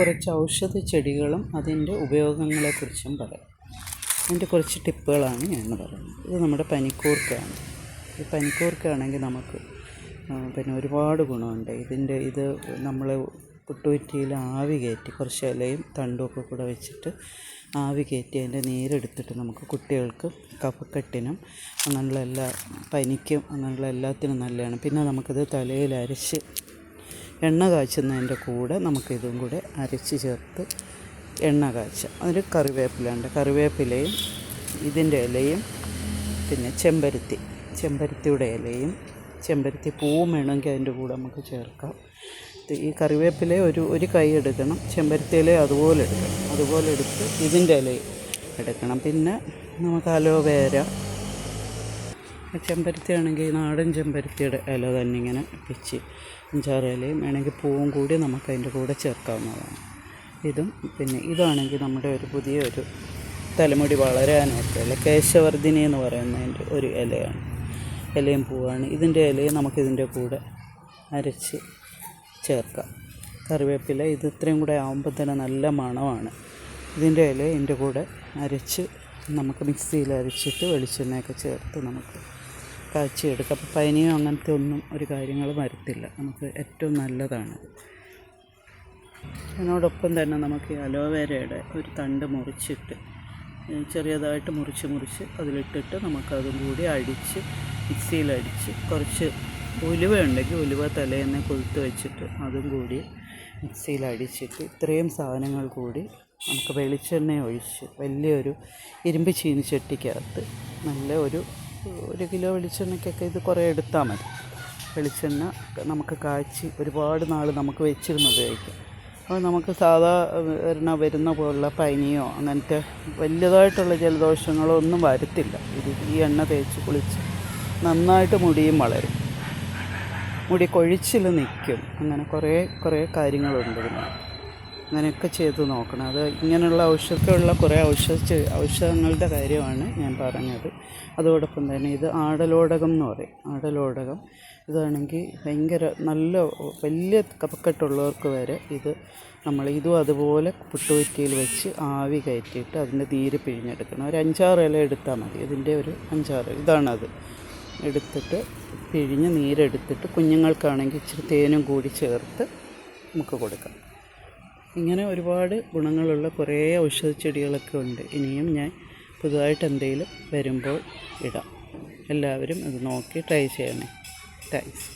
കുറച്ച് ഔഷധ ചെടികളും അതിന്റെ ഉപയോഗങ്ങളെക്കുറിച്ചും പറയാം. അതിന്റെ കുറച്ച് ടിപ്പുകളാണ് ഞാൻ പറയുന്നത്. ഇത് നമ്മുടെ പനിക്കൂർക്കയാണ്. ഈ പനിക്കൂർക്കയാണെങ്കിൽ നമുക്ക് പിന്നെ ഒരുപാട് ഗുണമുണ്ട്. ഇതിന്റെ ഇത് നമ്മൾ പുട്ടുപറ്റിയിൽ ആവി കയറ്റി കുറച്ച് ഇലയും തണ്ടുമൊക്കെ കൂടെ വെച്ചിട്ട് ആവി കയറ്റി അതിന്റെ നീരെടുത്തിട്ട് നമുക്ക് കുട്ടികൾക്ക് കഫക്കെട്ടിനും അങ്ങനെയുള്ള എല്ലാ പനിക്കും അങ്ങനെയുള്ള എല്ലാത്തിനും നല്ലതാണ്. പിന്നെ നമുക്കിത് തലയിൽ അരച്ച് എണ്ണ കാച്ചുന്നതിന്റെ കൂടെ നമുക്കിതും കൂടെ അരച്ച് ചേർത്ത് എണ്ണ കാച്ചാം അതിൽ കറിവേപ്പിലുണ്ട് കറിവേപ്പിലയും ഇതിന്റെ ഇലയും പിന്നെ ചെമ്പരുത്തി. ചെമ്പരുത്തിയുടെ ഇലയും ചെമ്പരത്തി പൂവും വേണമെങ്കിൽ അതിന്റെ കൂടെ നമുക്ക് ചേർക്കാം. ഈ കറിവേപ്പില ഒരു ഒരു കൈ എടുക്കണം. ചെമ്പരത്തി ഇല അതുപോലെ എടുക്കണം. അതുപോലെ എടുത്ത് ഇതിന്റെ ഇലയും എടുക്കണം. പിന്നെ നമുക്ക് അലോവേര ചെമ്പരത്തി ആണെങ്കിൽ നാടൻ ചെമ്പരത്തിയുടെ ഇല തന്നെ ഇങ്ങനെ പിച്ച് അഞ്ചാറ് ഇലയും വേണമെങ്കിൽ പൂവും കൂടി നമുക്ക് അതിന്റെ കൂടെ ചേർക്കാവുന്നതാണ്. ഇതും പിന്നെ ഇതാണെങ്കിൽ നമ്മുടെ ഒരു പുതിയ ഒരു തലമുടി അല്ലെ? കേശവർദ്ധിനി എന്ന് പറയുന്നതിന്റെ ഒരു ഇലയാണ്. ഇലയും പൂവാണ്. ഇതിന്റെ ഇലയും നമുക്കിതിന്റെ കൂടെ അരച്ച് ചേർക്കാം. കറിവേപ്പില ഇത് ഇത്രയും കൂടെ ആകുമ്പോൾ തന്നെ നല്ല മണമാണ്. ഇതിന്റെ ഇല ഇതിന്റെ കൂടെ അരച്ച് നമുക്ക് മിക്സിയിൽ അരച്ചിട്ട് വെളിച്ചെണ്ണയൊക്കെ ചേർത്ത് നമുക്ക് കാച്ചിയെടുക്കാം. അപ്പോൾ പനിയോ അങ്ങനത്തെ ഒന്നും ഒരു കാര്യങ്ങൾ വരത്തില്ല. നമുക്ക് ഏറ്റവും നല്ലതാണ്. അതിനോടൊപ്പം തന്നെ നമുക്ക് ഈ അലോവേരയുടെ ഒരു തണ്ട് മുറിച്ചിട്ട് ചെറിയതായിട്ട് മുറിച്ച് മുറിച്ച് അതിലിട്ടിട്ട് നമുക്കതും കൂടി അടിച്ച് മിക്സിയിലടിച്ച് കുറച്ച് ഉലുവ ഉണ്ടെങ്കിൽ ഉലുവ തലേന്ന് കൊഴുത്ത് വെച്ചിട്ട് അതും കൂടി മിക്സിയിൽ അടിച്ചിട്ട് ഇത്രയും സാധനങ്ങൾ കൂടി നമുക്ക് വെളിച്ചെണ്ണ ഒഴിച്ച് വലിയൊരു ഇരുമ്പ് ചീനിച്ചട്ടിക്കകത്ത് നല്ല ഒരു ഒരു കിലോ വെളിച്ചെണ്ണയ്ക്കൊക്കെ ഇത് കുറേ എടുത്താൽ മതി. വെളിച്ചെണ്ണ നമുക്ക് കാച്ചി ഒരുപാട് നാൾ നമുക്ക് വെച്ചിരുന്ന് ഉപയോഗിക്കാം. അപ്പോൾ നമുക്ക് സാധാരണ വരുന്ന പോലുള്ള പനിയോ അങ്ങനത്തെ വലിയതായിട്ടുള്ള ജലദോഷങ്ങളോ ഒന്നും വരത്തില്ല. ഇത് ഈ എണ്ണ തേച്ച് കുളിച്ച് നന്നായിട്ട് മുടിയും വളരും. മുടി കൊഴിച്ചിൽ നിൽക്കും. അങ്ങനെ കുറേ കുറേ കാര്യങ്ങളുണ്ട് ഇതിന് അങ്ങനെയൊക്കെ ചെയ്ത് നോക്കണം. അത് ഇങ്ങനെയുള്ള ഔഷധമുള്ള കുറേ ഔഷധ ഔഷധങ്ങളുടെ കാര്യമാണ് ഞാൻ പറഞ്ഞത്. അതോടൊപ്പം തന്നെ ഇത് ആടലോടകം എന്ന് പറയും. ആടലോടകം. ഇതാണെങ്കിൽ ഭയങ്കര നല്ല വലിയ കപക്കെട്ടുള്ളവർക്ക് വരെ ഇത് നമ്മൾ ഇതും അതുപോലെ പുട്ടുകുറ്റിയിൽ വെച്ച് ആവി കയറ്റിയിട്ട് അതിന്റെ തീര് പിഴിഞ്ഞെടുക്കണം. ഒരു അഞ്ചാറ് ഇല എടുത്താൽ മതി. ഇതിന്റെ ഒരു അഞ്ചാറ് ഇതാണത്. എടുത്തിട്ട് പിഴിഞ്ഞ് നീരെടുത്തിട്ട് കുഞ്ഞുങ്ങൾക്കാണെങ്കിൽ ഇച്ചിരി തേനും കൂടി ചേർത്ത് നമുക്ക് കൊടുക്കാം. ഇങ്ങനെ ഒരുപാട് ഗുണങ്ങളുള്ള കുറേ ഔഷധ ചെടികളൊക്കെ ഉണ്ട്. ഇനിയും ഞാൻ പുതുതായിട്ട് എന്തെങ്കിലും വരുമ്പോൾ ഇടാം. എല്ലാവരും അത് നോക്കി ട്രൈ ചെയ്യണേ. താങ്ക്സ്.